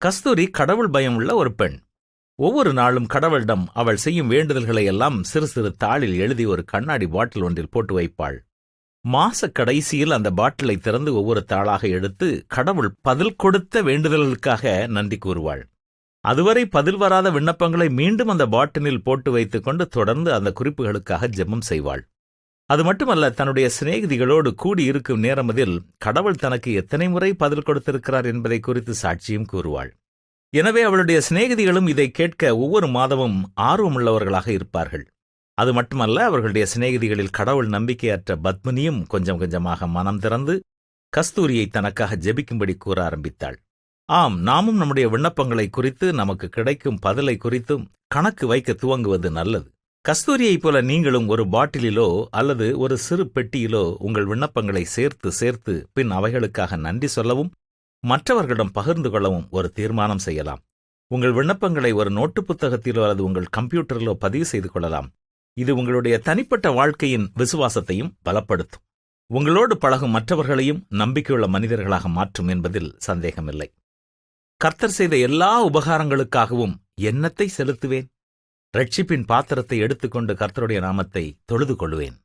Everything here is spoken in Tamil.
கஸ்தூரி கடவுள் பயம் உள்ள ஒரு பெண். ஒவ்வொரு நாளும் கடவுளிடம் அவள் செய்யும் வேண்டுதல்களை எல்லாம் சிறு சிறு தாளில் எழுதி ஒரு கண்ணாடி பாட்டில் ஒன்றில் போட்டு வைப்பாள். மாச கடைசியில் அந்த பாட்டிலை திறந்து ஒவ்வொரு தாளாக எடுத்து கடவுள் பதில் கொடுத்த வேண்டுதல்களுக்காக நன்றி கூறுவாள். அதுவரை பதில் வராத விண்ணப்பங்களை மீண்டும் அந்த பாட்டிலில் போட்டு வைத்துக்கொண்டு தொடர்ந்து அந்த குறிப்புகளுக்காக ஜெபம் செய்வாள். அது மட்டுமல்ல தன்னுடைய சிநேகிதிகளோடு கூடியிருக்கும் நேரமதில் கடவுள் தனக்கு எத்தனை முறை பதில் கொடுத்திருக்கிறார் என்பதை குறித்து சாட்சியும் கூறுவாள். எனவே அவளுடைய சிநேகிதிகளும் இதை கேட்க ஒவ்வொரு மாதமும் ஆர்வமுள்ளவர்களாக இருப்பார்கள். அது மட்டுமல்ல அவர்களுடைய சிநேகிதிகளில் கடவுள் நம்பிக்கையற்ற பத்மினியும் கொஞ்சம் கொஞ்சமாக மனம் திறந்து கஸ்தூரியை தனக்காக ஜெபிக்கும்படி கூற ஆரம்பித்தாள். ஆம் நாமும் நம்முடைய விண்ணப்பங்களை குறித்து நமக்கு கிடைக்கும் பதிலை குறித்தும் கணக்கு வைக்க துவங்குவது நல்லது. கஸ்தூரியைப் போல நீங்களும் ஒரு பாட்டிலிலோ அல்லது ஒரு சிறு பெட்டியிலோ உங்கள் விண்ணப்பங்களை சேர்த்து சேர்த்து பின் அவைகளுக்காக நன்றி சொல்லவும் மற்றவர்களிடம் பகிர்ந்து கொள்ளவும் ஒரு தீர்மானம் செய்யலாம். உங்கள் விண்ணப்பங்களை ஒரு நோட்டு புத்தகத்திலோ அல்லது உங்கள் கம்ப்யூட்டரிலோ பதிவு செய்து கொள்ளலாம். இது உங்களுடைய தனிப்பட்ட வாழ்க்கையின் விசுவாசத்தையும் பலப்படுத்தும். உங்களோடு பழகும் மற்றவர்களையும் நம்பிக்கையுள்ள மனிதர்களாக மாற்றும் என்பதில் சந்தேகமில்லை. கர்த்தர் செய்த எல்லா உபகாரங்களுக்காகவும் என்னத்தை செலுத்துவேன். ரட்சிப்பின் பாத்திரத்தை எடுத்துக்கொண்டு கர்த்தருடைய நாமத்தை தொழுது கொள்வேன்